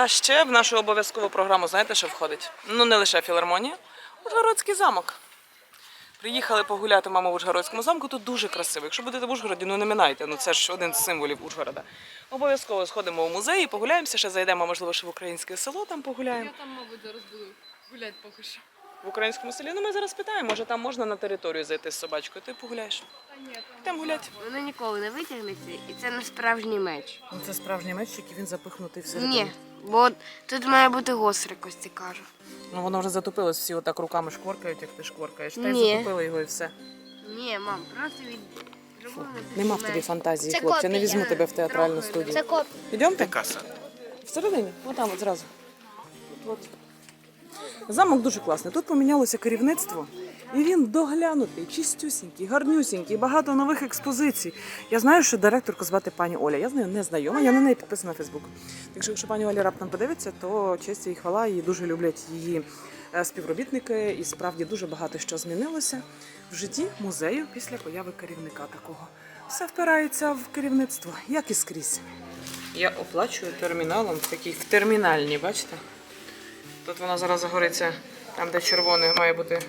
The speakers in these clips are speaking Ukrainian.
А ще в нашу обов'язкову програму, знаєте, що входить? Ну, не лише філармонія, Ужгородський замок. Приїхали погуляти мама в Ужгородському замку. Тут дуже красиво. Якщо будете в Ужгороді, ну не минайте. Ну це ж один з символів Ужгорода. Обов'язково сходимо в музей, погуляємося, ще зайдемо, можливо, ще в українське село там погуляємо. Я там, мабуть, зараз буду гуляти поки що. В українському селі. Ну ми зараз питаємо, може там можна на територію зайти з собачкою. Ти погуляєш. Там гуляти. Воно ніколи не витягнеться, і це не справжній меч. Ну, Це справжній меч, який він запихнутий Ні, бо тут має бути гостре, Костя каже. Ну воно вже затопилось, всі отак руками шкворкають, як ти шкворкаєш. Та й Ні. затопили його і все. Ні, мам, просто від зробили Нема в тобі фантазії, Це хлопче. Не копія. візьму тебе в театральну студію. Це коп. Йдемте? Каса. Всередині, отам от зразу. От, от. Замок дуже класний. Тут помінялося керівництво. І він доглянутий, чистюсінький, гарнюсінький, багато нових експозицій. Я знаю, що директорку звати пані Оля. Я з нею не знайома, я на неї підписана на Фейсбук. Так що, якщо пані Оля раптом подивиться, то честь і хвала, її дуже люблять її е, співробітники, і справді дуже багато що змінилося в житті музею після появи керівника такого. Все впирається в керівництво, як і скрізь. Я оплачую терміналом в такій в термінальній, бачите? Тут вона зараз загориться там, де червоне має бути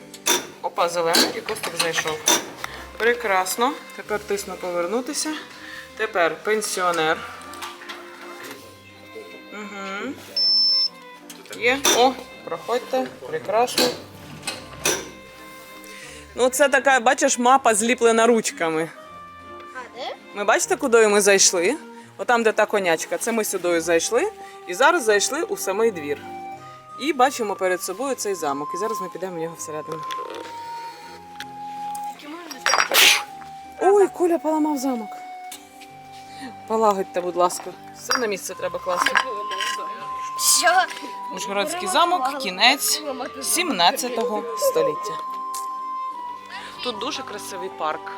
опа зелене, і костик знайшов. Прекрасно. Тепер тисну повернутися. Тепер пенсіонер. Угу. Є. О, проходьте. Прекрасно. Ну, це така, бачиш, мапа зліплена ручками. Ми бачите, куди ми зайшли? Отам, де та конячка, це ми сюди зайшли. І зараз зайшли у самий двір. І бачимо перед собою цей замок. І зараз ми підемо в нього всередину. Ой, Коля поламав замок. Полагодьте, будь ласка. Все на місце треба класти. Ужгородський замок, кінець 17 століття. Тут дуже красивий парк.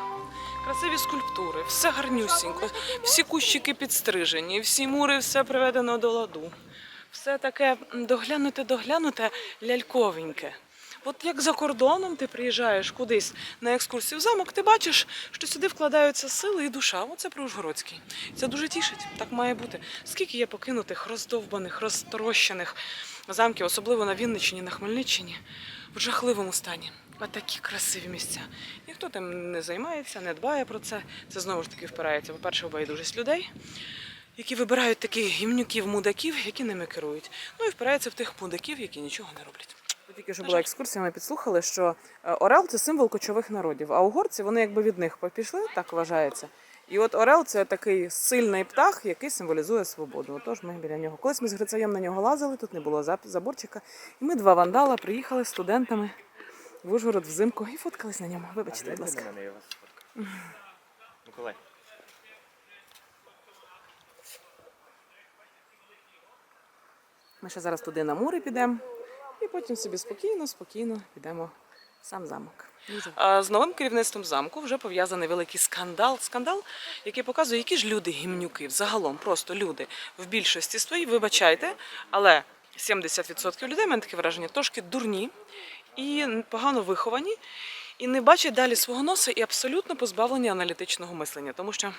Красиві скульптури, все гарнюсінько, всі кущики підстрижені, всі мури, все приведено до ладу. Все таке доглянуте, доглянуте, ляльковеньке. От як за кордоном ти приїжджаєш кудись на екскурсію в замок, ти бачиш, що сюди вкладаються сили і душа. Оце про Ужгородський. Це дуже тішить, так має бути. Скільки є покинутих, роздовбаних, розтрощених замків, особливо на Вінниччині, на Хмельниччині, в жахливому стані. А такі красиві місця. Ніхто тим не займається, не дбає про це. Це знову ж таки впирається, по-перше, в байдужість людей, які вибирають таких гімнюків, мудаків, які ними керують. Ну і впирається в тих мудаків, які нічого не роблять. Тільки що була екскурсія, ми підслухали, що е, Орел це символ кочових народів, а угорці вони якби від них пішли, так вважається. І от Орел це такий сильний птах, який символізує свободу. Отож ми біля нього. Колись ми з Грицаєм на нього лазили, тут не було заборчика. І ми два вандала приїхали з студентами в Ужгород взимку і фоткались на ньому. Вибачте, будь ласка. Миколай. Ми ще зараз туди на море підемо, і потім собі спокійно, спокійно підемо в сам замок. З новим керівництвом замку вже пов'язаний великий скандал. Скандал, який показує, які ж люди гімнюки, взагалом, просто люди в більшості своїй, вибачайте, але 70% людей, мене таке враження, трошки дурні і погано виховані. І не бачать далі свого носа і абсолютно позбавлені аналітичного мислення. Тому що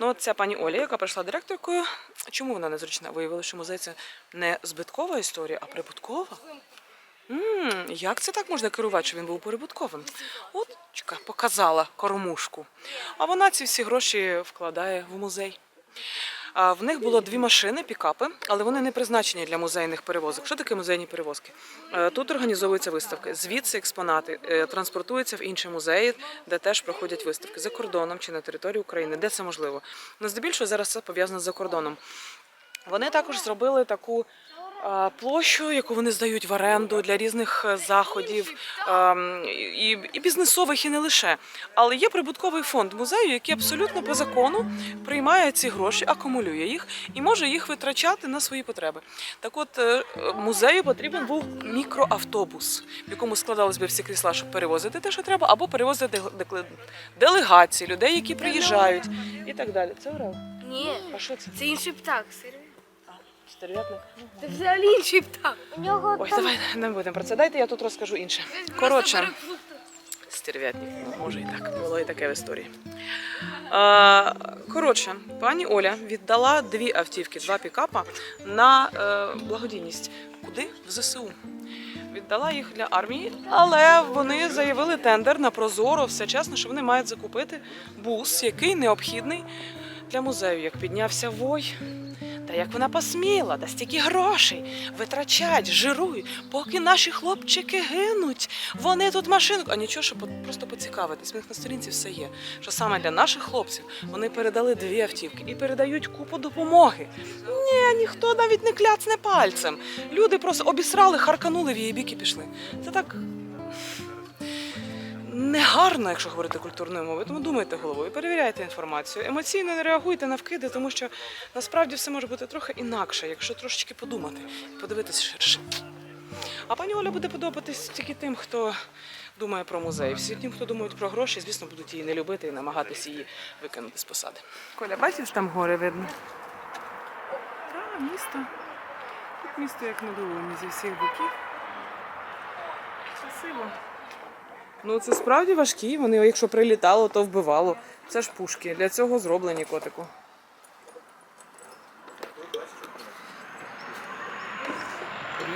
ну, ця пані Оля, яка прийшла директоркою, чому вона незручна? Виявили, що музей це не збиткова історія, а прибуткова. м як це так можна керувати, що він був прибутковим? От чека, показала кормушку. А вона ці всі гроші вкладає в музей. В них було дві машини, пікапи, але вони не призначені для музейних перевозок. Що таке музейні перевозки? Е, Тут організовуються виставки. Звідси експонати е, транспортуються в інші музеї, де теж проходять виставки за кордоном чи на території України, де це можливо. Ну, здебільшого зараз це пов'язано з кордоном. Вони також зробили таку площу, яку вони здають в оренду для різних е, заходів ем, і, і бізнесових, і не лише. Але є прибутковий фонд музею, який абсолютно по закону приймає ці гроші, акумулює їх і може їх витрачати на свої потреби. Так от е, музею потрібен був мікроавтобус, в якому складались би всі крісла, щоб перевозити те, що треба, або перевозити делегації, людей, які приїжджають, і так далі. Це Орел. Ні, А що це? це інший птах. Стерв'ятник? Це взагалі інший птах. У нього Ой, там давай не будемо про це. Дайте я тут розкажу інше. Коротше, стерв'ятник. Ну, може і так. Було і таке в історії. А, коротше, пані Оля віддала дві автівки, два пікапа на е, благодійність. Куди? В ЗСУ. Віддала їх для армії, але вони заявили тендер на прозоро, все чесно, що вони мають закупити бус, який необхідний для музею. Як піднявся вой. Та як вона посміла, та стільки грошей витрачать, жирують, поки наші хлопчики гинуть. Вони тут машинку. А нічого, що по- просто поцікавитись. В них на сторінці все є. Що саме для наших хлопців вони передали дві автівки і передають купу допомоги. Ні, ніхто навіть не кляцне пальцем. Люди просто обісрали, харканули в її бік і пішли. Це так. Негарно, якщо говорити культурною мовою, тому думайте головою, перевіряйте інформацію. Емоційно не реагуйте на вкиди, тому що насправді все може бути трохи інакше, якщо трошечки подумати і подивитися ширше. А пані Оля буде подобатись тільки тим, хто думає про музей. Всі тим, хто думають про гроші, звісно, будуть її не любити і намагатися її викинути з посади. Коля, бачиш, там гори видно? Так, місто. Тут місто як на долоні зі всіх боків. Красиво. Ну, це справді важкі. Вони, якщо прилітало, то вбивало. Це ж пушки. Для цього зроблені котику.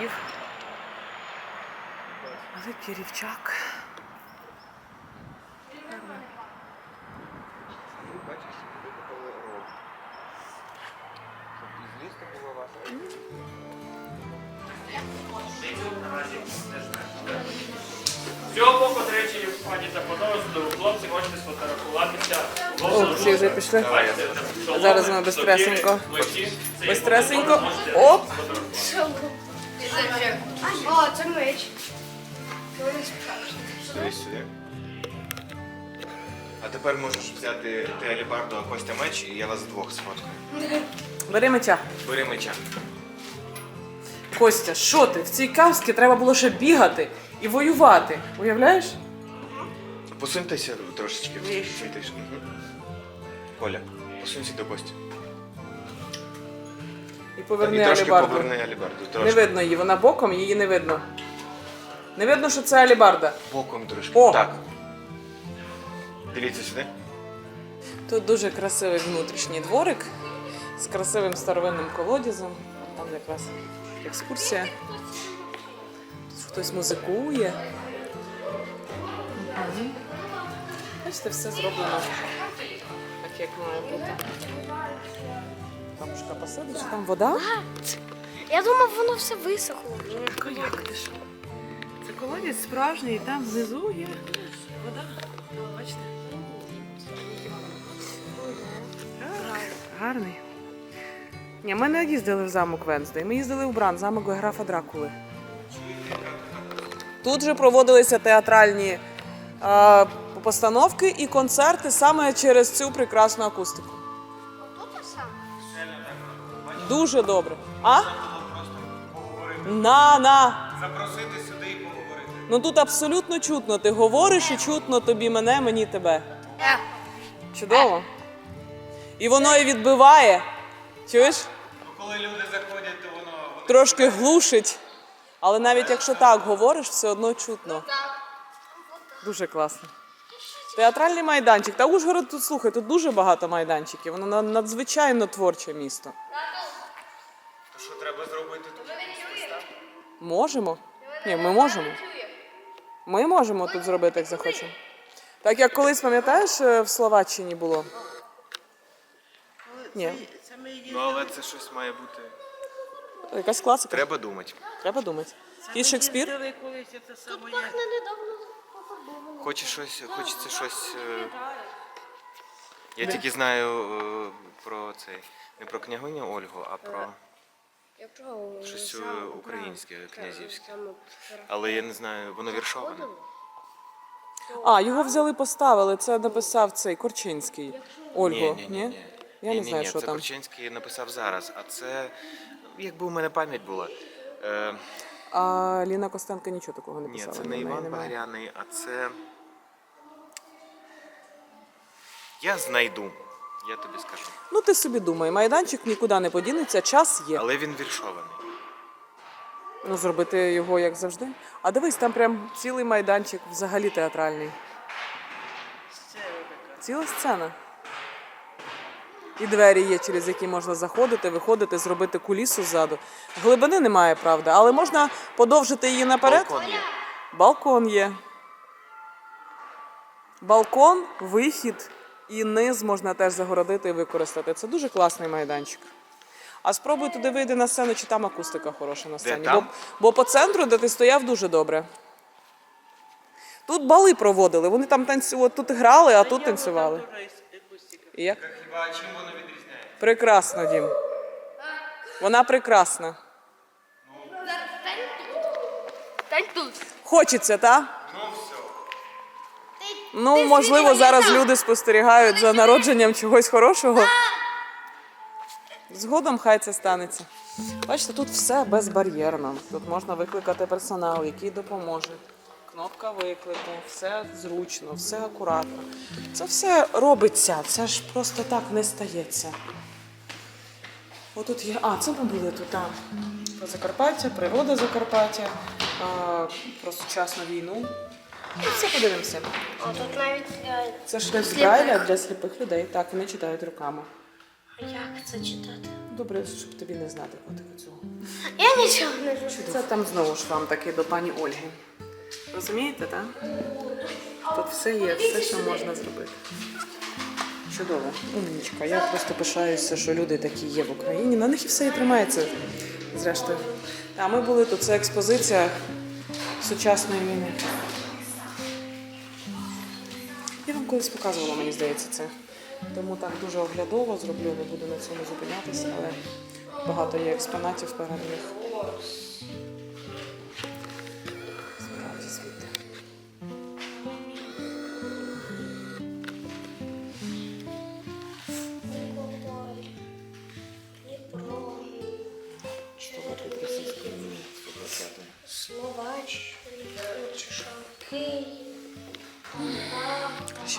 Рів. Великий рівчак. З цього боку, до речі, пані та панове, хлопці, можете сфотографуватися. О, всі вже пішли. Зараз ми безстресенько. Бистресенько. Оп! О, це меч. Дивись сюди. А тепер можеш взяти ти алібарду, а Костя меч, і я вас двох сфоткаю. Бери меча. Бери меча. Костя, що ти? В цій кавській треба було ще бігати і воювати. Уявляєш? Посуньтеся трошечки. Мгм. Коля, посунься до Кості. І поверни і трошки алібарду. поверни алібарду. Не Трошки. видно її, вона боком, її не видно. Не видно, що це алібарда. Боком трошки. О! Так. Дивіться сюди. Тут дуже красивий внутрішній дворик з красивим старовинним колодязем. Там якраз екскурсія. Хтось музикує. Бачите, все зроблено так, як має бути. Бабушка посадить, там вода? Я думав, воно все висохло. Це колодязь справжній, і там внизу є вода. Бачите? Гарний. Ні, ми не їздили в замок Венздей, ми їздили в Бран, замок графа Дракули. Тут же проводилися театральні е, постановки і концерти саме через цю прекрасну акустику. Дуже добре. А? На, на. Запросити сюди і поговорити. Ну тут абсолютно чутно. Ти говориш і чутно тобі мене, мені тебе. Чудово. І воно і відбиває. Чуєш? Коли люди заходять, то воно. Трошки глушить. Але навіть якщо так говориш, все одно чутно. Дуже класно. Театральний майданчик. Та Ужгород тут слухай, тут дуже багато майданчиків. Воно надзвичайно творче місто. То що треба зробити тут? Можемо? Ні, ми можемо. Ми можемо тут зробити, як захочемо. Так як колись, пам'ятаєш, е, в Словаччині було? Ні, Ну але це щось має бути. Якась класика. Треба думати. Треба думати. Який Шекспір? Тут Пахне недавно пофарбовано. Хоче щось, хочеться щось. е, Я тільки знаю е, про цей. Не про княгиню Ольгу, а про щось е, українське, князівське. Але я не знаю, воно віршоване. А, його взяли, поставили. Це написав цей Корчинський. Ольгу. Ні, ні, ні, Ні? Я не знаю, ні, що це там. Корчинський написав зараз, а це якби у мене пам'ять була. Е, А Ліна Костенко нічого такого не ні, писала. це не Іван. Багряний, а це. Я знайду, я тобі скажу. Ну ти собі думай, майданчик нікуди не подінеться, час є. Але він віршований. Ну, зробити його як завжди. А дивись, там прям цілий майданчик взагалі театральний. Ціла сцена. І двері є, через які можна заходити, виходити, зробити кулісу ззаду. Глибини немає, правда, але можна подовжити її наперед. Балкон є. Балкон є. Балкон, вихід і низ можна теж загородити і використати. Це дуже класний майданчик. А спробуй туди вийти на сцену, чи там акустика хороша на сцені. Бо, там? бо по центру, де ти стояв, дуже добре. Тут бали проводили. Вони там танцювали, тут грали, а тут танцювали. І як? Хіба чим воно відрізняється? Прекрасно, Дім. Вона прекрасна. Та тут. Хочеться, так? Ну, можливо, зараз люди спостерігають за народженням чогось хорошого. Згодом хай це станеться. Бачите, тут все безбар'єрно. Тут можна викликати персонал, який допоможе. Кнопка виклику, все зручно, все акуратно. Це все робиться, це ж просто так не стається. Отут є. А, це ми були тут. А. Про Закарпаття, природа Закарпаття, а, про сучасну війну. І все подивимося. О, тут навіть. е, Це шрифт Брайля для сліпих людей. Так, вони читають руками. Як це читати? Добре, щоб тобі не знати котика цього. Я нічого не розумію. Це там знову ж вам таки до пані Ольги. Розумієте, так? Тут все є, все, що можна зробити. Чудово, умнічка. Я просто пишаюся, що люди такі є в Україні. На них і все і тримається, зрештою. А ми були тут, це експозиція сучасної війни. Я вам колись показувала, мені здається, це. Тому так дуже оглядово зроблю, не буду на цьому зупинятися, але багато є експонатів переданих.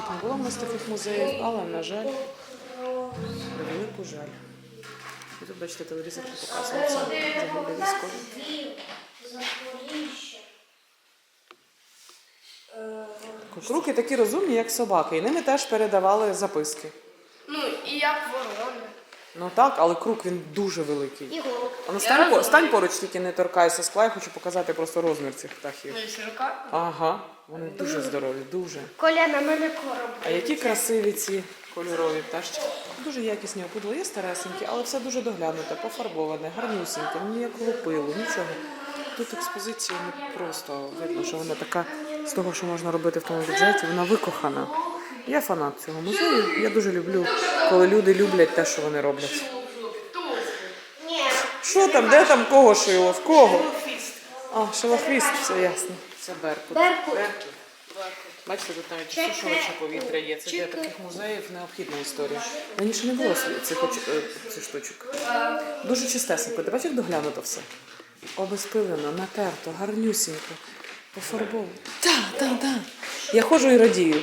Не було в нас таких музеїв, але, на жаль, на велику жаль. І тут, бачите, телевізор показує це загиблі військові. Круки такі розумні, як собаки, і ними теж передавали записки. Ну, і як ворони. Ну так, але крук він дуже великий. І голуб. А ну стань, по- стань поруч, тільки не торкайся скла, я хочу показати просто розмір цих птахів. Ну, і широка. Ага, вони дуже здорові, дуже. Коля на мене короб. А які красиві ці кольорові пташки. Дуже якісні опудла, є старесенькі, але все дуже доглянуте, пофарбоване, гарнюсіньке, ніякого пилу, нічого. Тут експозиція не просто видно, що вона така з того, що можна робити в тому бюджеті, вона викохана. Я фанат цього музею. Я дуже люблю, коли люди люблять те, що вони роблять. Що там, де там кого шило? В кого? А, шилохвіст, все ясно. Це Беркут. Беркут. Бачите, тут навіть сушувача повітря є. Це для таких музеїв необхідна історія. Раніше не було цих, е, цих штучок. Дуже чистесенько. Ти бачиш, як доглянуто все? Обезпилено, натерто, гарнюсінько, пофарбовано. Так, так, так. Я ходжу і радію.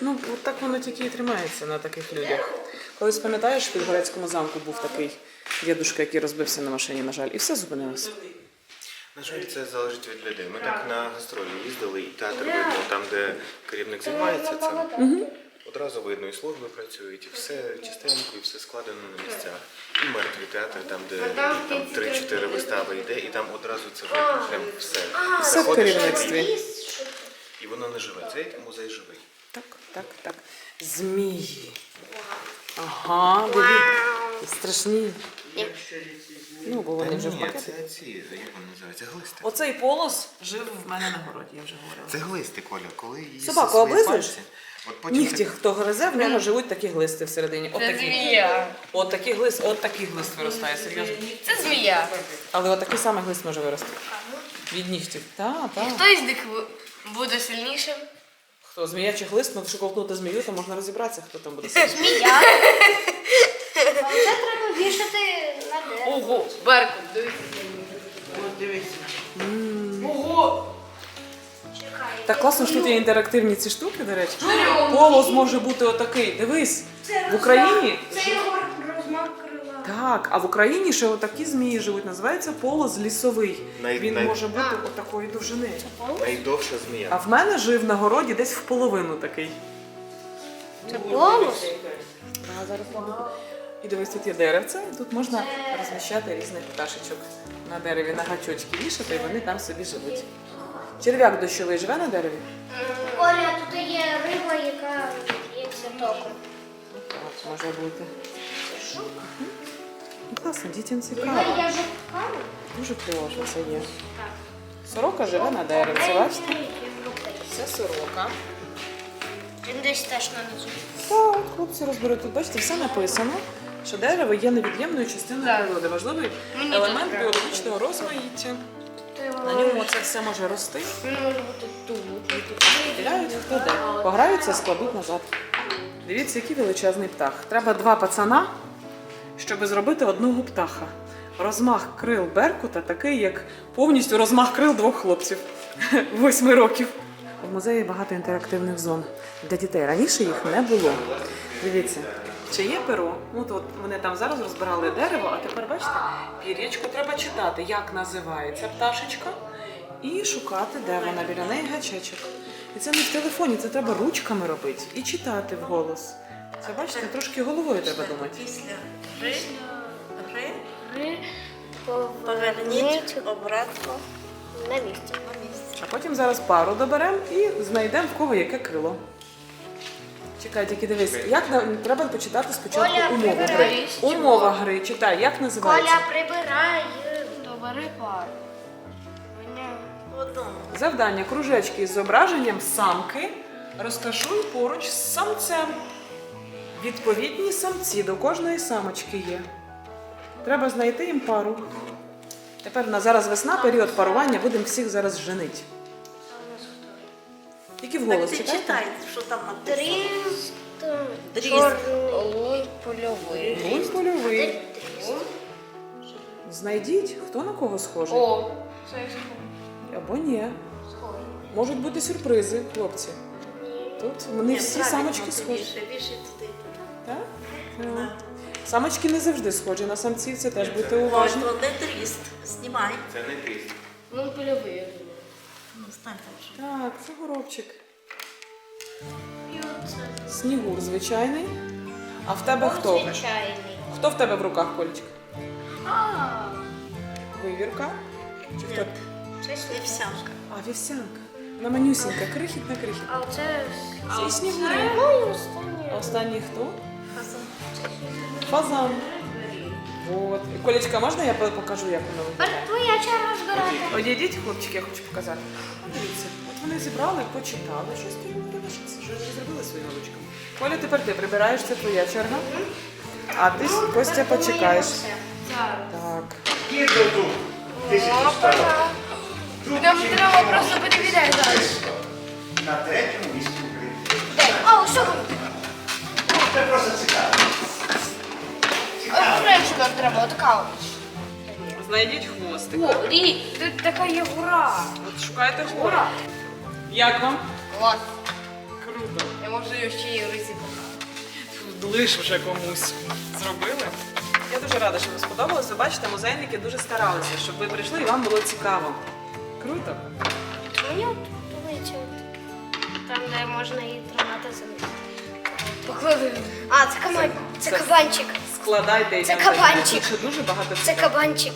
Ну, от так воно тільки і тримається на таких людях. Колись пам'ятаєш, в Підгорецькому замку був такий дідушка, який розбився на машині, на жаль, і все зупинилося. На жаль, це залежить від людей. Ми так на гастролі їздили, і театр видно, там, де керівник займається цим. Одразу видно, і служби працюють, і все чистенько, і все складено на місцях. І мертвий театр, там, де там 3-4 вистави йде, і там одразу це видно. Прям все. Все в Заходиш, керівництві. І воно не живе. Цей музей живий. Так, так, так. Змії. Ага, дивіться. Страшні. Ну, бо вони вже в Ні, це ці, як вони називаються, глисти. Оцей полос жив в мене на городі, я вже говорила. Це глисти, Коля, коли її Собаку свої облизуєш? пальці, От потім Нігті, хто гризе, в нього живуть такі глисти всередині. От Це такі. змія. От такий глист, от такий глист виростає, серйозно. Це змія. Але от такий самий глист може вирости. Від нігтів. Так, так. Хто із них бу- буде сильнішим? Хто зміячий глист, ну якщо ковтнути змію, то можна розібратися, хто там буде сидіти. Я. А Це треба вішати Ого, Беркут, дивись. Ого! Так класно, що тут є інтерактивні ці штуки, до речі. Полос може бути отакий. Дивись, в Україні. Це його розмах крила. Так, а в Україні ще отакі змії живуть. Називається полос лісовий. Най- Він най- може бути отакої довжини. найдовша А змія. в мене жив на городі десь в половину такий. Це бонус. І дивись, тут є деревце, і тут можна розміщати різних пташечок. На дереві на гачочки вішати, і вони там собі живуть. Черв'як дощовий живе на дереві? Оля, тут є риба, яка є цвітоком. От, може бути. Ну, Класно, дітям цікаво. Я вже. Дуже кльово, що це є. Сорока живе на деревці, бачите? Це сорока. Він десь теж на низу. Так, хлопці розберуть. Тут бачите, все написано, що дерево є невід'ємною частиною природи, важливий елемент біологічного розмаїття. На ньому це все може рости. Він може бути тут. Стріляють хто де. Пограються, складуть назад. Дивіться, який величезний птах. Треба два пацана, щоб зробити одного птаха. Розмах крил Беркута такий, як повністю розмах крил двох хлопців восьми років. В музеї багато інтерактивних зон для дітей. Раніше їх не було. Дивіться, чи є перо? Ну то от вони там зараз розбирали дерево, а тепер бачите, пір'ячко треба читати, як називається пташечка, і шукати, де вона біля неї гачечок. І це не в телефоні, це треба ручками робити і читати вголос. Це бачите, трошки головою треба думати. Після ри, ри, Ри поверніть обратно на місці. на місце. А потім зараз пару доберемо і знайдемо в кого яке крило. Чекай, тільки дивись, як на... треба почитати спочатку Коля, умову гри. Умова гри, читай, як називається? Коля, прибирай. Добери пару. В одному. Завдання кружечки з зображенням самки розташуй поруч з самцем. Відповідні самці до кожної самочки є. Треба знайти їм пару. Тепер на зараз весна, період парування, будемо всіх зараз женити. Тільки Так вголос ти читайте. читай, що там написано. Дрізд. Дрізд. Чорний. Лунь польовий. Лунь польовий. Знайдіть, хто на кого схожий. О, Або ні. Можуть бути сюрпризи, хлопці. Тут вони Ні, всі самочки схожі. Більше, більше туди. Так? Ну. Самочки не завжди схожі на самців, це теж будьте Ось уважні. то де дріст. Знімай. Це не крізь. лунь польовий. я думаю. Ну, стань там. що. Так, це горобчик. І оце. Снігур звичайний. А в тебе хто? Звичайний. Хто в тебе в руках, Колічка? А, Вивірка? Чи хто? це вівсянка. А, вівсянка. Вона манюсінька, крихітна крихітна. А оце... Це і снігури. А останній хто? Фазан. От. І, Колечка, можна я покажу, як воно виглядає? твоя черга збирати. Одійдіть, хлопчики, я хочу показати. Дивіться, от вони зібрали, почитали щось і вони щось зробили своїми ручками. Коля, тепер ти прибираєш, це твоя черга. А ти, Костя, почекаєш. Так. Нам треба просто перевіряти далі. На третьому місці України. О, що? Це просто цікаво. Нам треба, отака. Знайдіть хвостик. О, Рі, тут така є гора. От шукайте хвору. Як вам? Клас. Круто. Я можу її ще й ризі показати. Лиш вже комусь зробили. Я дуже рада, що вам сподобалось. Ви бачите, музейники дуже старалися, щоб ви прийшли і вам було цікаво. Круто. Мені от подобається от там, де можна її тримати за низ. А, це кабан... це Це- кабанчик. Складайте і Це там кабанчик. Тут ще дуже багато Це кабанчик.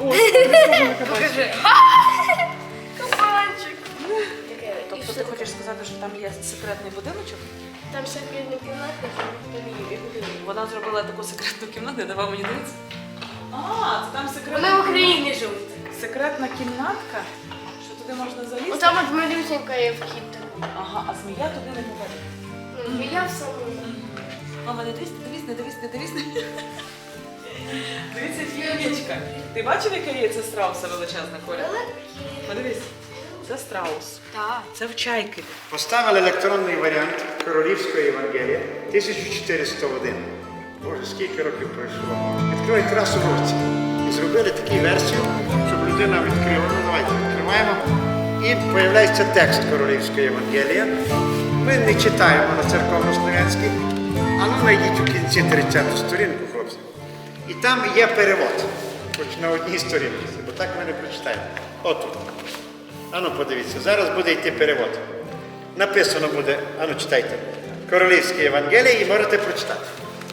О, на кабанчик. Покажи. Кабанчик. Тобто ти хочеш сказати, що там є секретний будиночок? Там секретна кімната, там є Вона зробила таку секретну кімнату, не давав мені дивитися. А, це там Вони в секретна, Україні живуть. секретна кімнатка, що туди можна залізти. Отам от малюсенька є вхід. Ага, а змія туди не попаде. Ну, я в самому. Мама, не дивись, дивись, не дивись, не дивись. не- Дивіться, яєчка. Ти бачив, яке яйце страуса величезне, Коля? Подивись. Це страус. Так. Це в чайки. Поставили електронний варіант Королівської Євангелія 1401. Боже, скільки років пройшло. Відкривайте раз у році. І зробили таку версію, щоб людина відкрила. Ну, давайте відкриваємо. І появляється текст Королівської Євангелія. Ми не читаємо на церковно-слов'янській, а ну знайдіть у кінці 30 сторінку, хлопці. І там є перевод, хоч на одній сторінці, бо так ми не прочитаємо. Отут. Ану, подивіться, зараз буде йти перевод. Написано буде, ану читайте. Королівське Євангеліє і можете прочитати.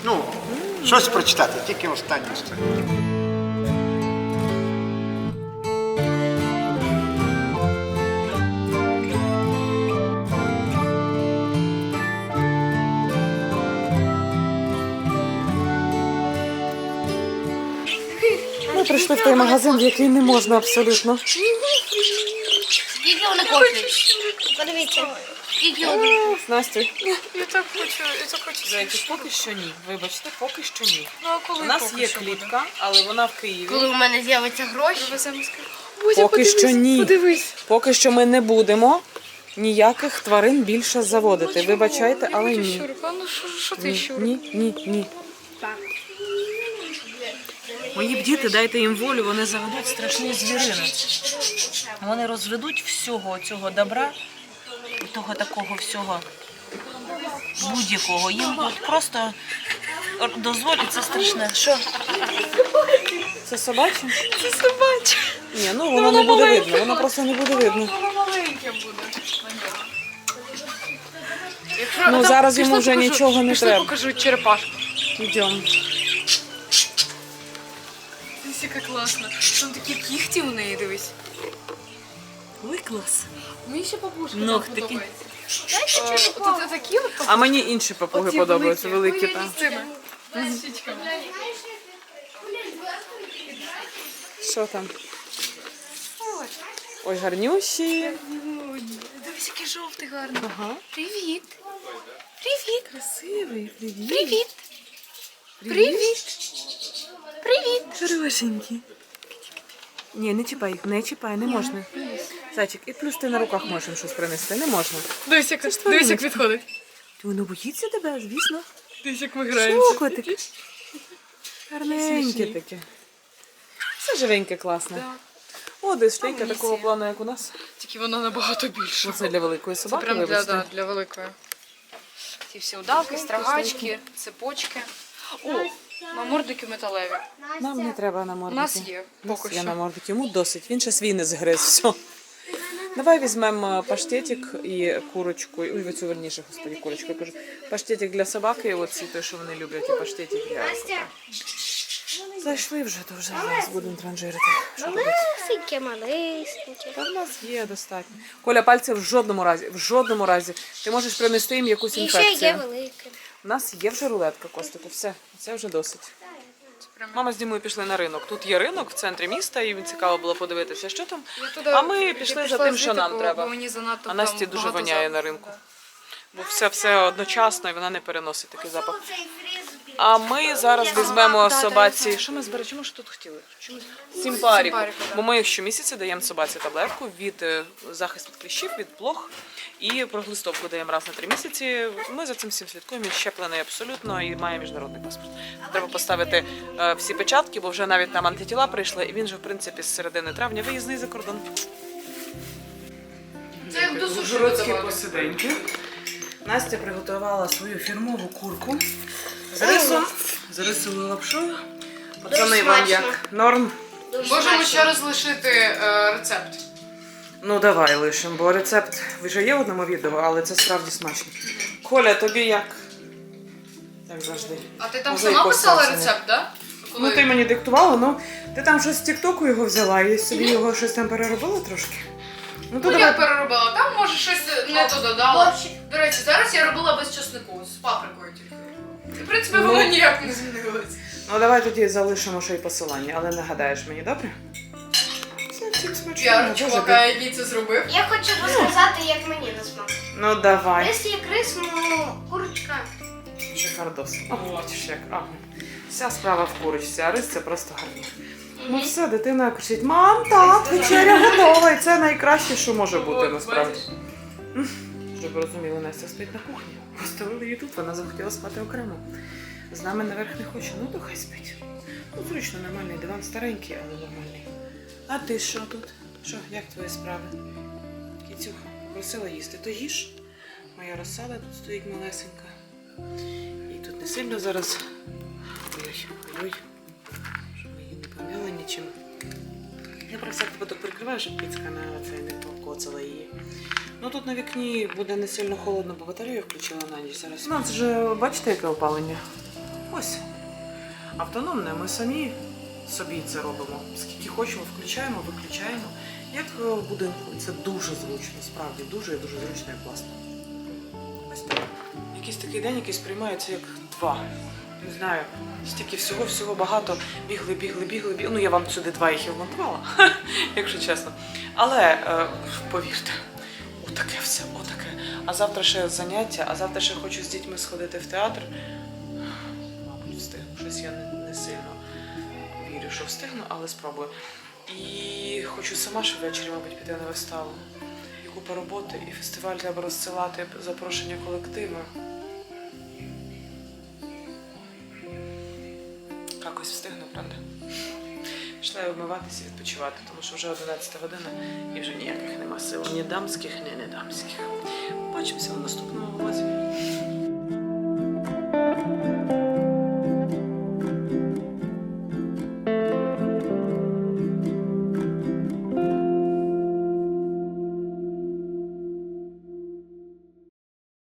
Ну, щось прочитати, тільки останню сторінку. Прийшли в той магазин, в який не можна абсолютно. Скільки вони коштують? Подивіться. Скільки вони? З Настю. Я так хочу, я так хочу. Зайчик, поки що ні. Вибачте, поки що ні. Ну, а коли У нас поки є що клітка, але вона в Києві. Коли у мене з'явиться гроші, буде? З Києва. Бузя, Поки подивись, що ні. Подивись. Поки що ми не будемо ніяких тварин більше заводити. Вибачайте, але ні. Ну що, що ти Ні, щурик? ні, ні, ні. Мої б діти, дайте їм волю, вони заведуть страшні звірини. Вони розведуть всього цього добра, і того такого всього будь-якого. Їм от просто дозволять це страшне. Що? Це собаче? Це собаче. Ні, ну воно не буде видно, воно просто не буде видно. Воно маленьке буде. Ну зараз йому вже нічого не Пішли треба. покажу черепашку. Йдемо. Дивись, яка класна. Там такі кіхті у неї, дивись. Ой, клас. Мені ще бабушка Ног так такі. подобається. Е, Тут такі от А мені інші папуги подобаються, великі там. з цими. З. Що там? Ой, гарнющі. Ой, Дивись, який жовтий гарний. Ага. Привіт. Привіт. Красивий, привіт. Привіт. Привіт. Привіт. Хорошенькі. Ні, не чіпай їх, не чіпай, не можна. Зайчик, і плюс ти на руках можеш їм щось принести, не можна. Дивись, як, дивись, як відходить. Воно боїться тебе, звісно. Дивись, як ми Що, котик? Гарненьке таке. Все живеньке, класне. О, десь шлейка такого плану, як у нас. Тільки вона набагато більша. Оце для великої Це собаки, прям для, да, для великої. Ці всі удавки, страгачки, цепочки. О, намордники металеві. Нам не треба намордники. У нас є, У нас поки є що. намордник. Йому досить. Він ще свій не згриз. Все. Давай візьмемо паштетик і курочку. Ой, оцю верніше, господи, курочку. я кажу. Паштетик для собаки, оці той, що вони люблять, і паштетик для кота. Зайшли вже, то вже зараз будемо транжирити. Що робити? Малесеньке, малесеньке. Та в нас є достатньо. Коля, пальці в жодному разі, в жодному разі. Ти можеш принести їм якусь І ще є велике. У нас є вже рулетка, Костику, все, це вже досить. Мама з Дімою пішли на ринок. Тут є ринок в центрі міста, і цікаво було подивитися, що там. Туди- А ми пішли за тим, що нам треба. мені А Насті дуже воняє на ринку. Бо все все одночасно і вона не переносить такий запах. А ми зараз візьмемо собаці. Що ми зберемо? Чому ж тут хотіли? Сімпаріку. Бо ми щомісяця даємо собаці таблетку від е, захист від кліщів, від блох. І проглистовку даємо раз на три місяці. Ми за цим всім слідкуємо. Він щеплений абсолютно і має міжнародний паспорт. Треба поставити е, всі печатки, бо вже навіть там антитіла прийшли, і він же в принципі з середини травня виїзний за кордон. Це як до суші посиденьки. Настя приготувала свою фірмову курку з рисом, з рисовою лапшою. Пацани вам смачно. як норм. Можемо ще раз лишити е, рецепт. Ну давай лишимо, бо рецепт вже є в одному відео, але це справді смачно. Коля, тобі як? Як завжди. А ти там Може, сама якось писала рецепт, так? Ну ти мені диктувала, ну ти там щось з Тіктоку його взяла і собі його щось там переробила трошки. Ну то Ну, я давай. переробила. Там може щось не то додала. Борщик. До речі, зараз я робила без чеснику, з паприкою принципі, Ну. воно ніяк не змінилось. Ну давай тоді залишимо ще й посилання, але нагадаєш мені, добре? Все, всім смачного. Боже, чувака, який це зробив. Я хочу розказати, як мені на смак. Ну давай. Десь є крис, ну, курочка. Шикардос. О, бачиш як. Ага. Вся справа в курочці, а рис це просто гарні. Ну все, дитина кричить: Мам, тат, вечеря готова. І це найкраще, що може бути От, насправді. бачиш? Щоб ви розуміли, Настя спить на кухні. Поставили її тут, вона захотіла спати окремо. З нами наверх не хоче, ну то хай спить. Ну, зручно, нормальний диван, старенький, але нормальний. А ти що тут? Що, як твої справи? Кіцюха, просила їсти, то їж. Моя розсада тут стоїть малесенька. І тут не сильно зараз. Ой-ой, ой-ой. Щоб її не поміла нічим. Я про всяк випадок прикриваю, щоб піцка на це не покоцала її. Ну тут на вікні буде не сильно холодно, бо батарею включила на ніч зараз. У нас вже бачите, яке опалення? Ось. Автономне, ми самі собі це робимо. Скільки хочемо, включаємо, виключаємо. Як е, в будинку. Це дуже зручно, справді дуже і дуже зручно і класно. Ось так. Якийсь такий день, який сприймається як два. Не знаю, стільки всього, всього багато. Бігли, бігли, бігли, бігли. Ну, я вам сюди два їх і вмонтувала, якщо чесно. Але е, повірте, отаке все, отаке. А завтра ще заняття, а завтра ще хочу з дітьми сходити в театр. Мабуть, встигну. Щось я не, не сильно вірю, що встигну, але спробую. І хочу сама ще ввечері, мабуть, піти на виставу. І купа роботи, і фестиваль треба розсилати запрошення колективу. Я вмиватися відпочивати, тому що вже 11 година і вже ніяких нема сил. Ні дамських, ні не дамських. Побачимося в наступному влозі.